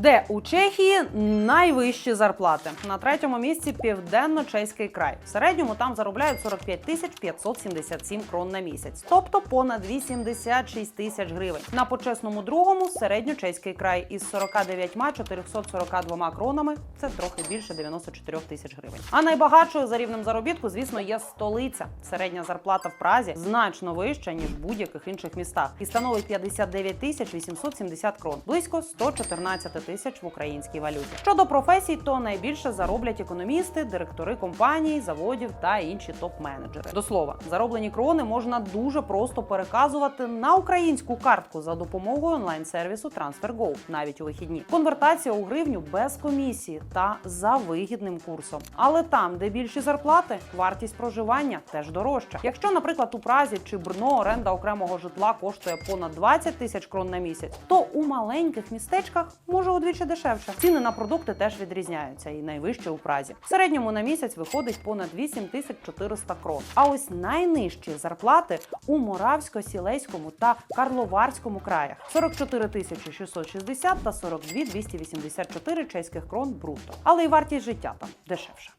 Де у Чехії найвищі зарплати на третьому місці південно-чеський край. В середньому там заробляють 45 тисяч 577 крон на місяць, тобто понад 86 тисяч гривень. На почесному другому середньочеський край із 49 442 кронами. Це трохи більше 94 тисяч гривень. А найбагатшою за рівнем заробітку, звісно, є столиця. Середня зарплата в Празі значно вища ніж в будь-яких інших містах і становить 59 тисяч 870 крон, близько 114 тисяч в українській валюті. Щодо професій, то найбільше зароблять економісти, директори компаній, заводів та інші топ-менеджери. До слова, зароблені крони можна дуже просто переказувати на українську картку за допомогою онлайн-сервісу TransferGo, навіть у вихідні. Конвертація у гривню без комісії та за вигідним курсом. Але там, де більші зарплати, вартість проживання теж дорожча. Якщо, наприклад, у Празі чи Брно оренда окремого житла коштує понад 20 тисяч крон на місяць, то у маленьких містечках може удвічі дешевше. Ціни на продукти теж відрізняються і найвище у Празі. В середньому на місяць виходить понад 8400 крон. А ось найнижчі зарплати у Моравсько-Сілейському та Карловарському краях 44 тисячі 660 та 42 284 чеських крон брутто. Але й вартість життя там дешевша.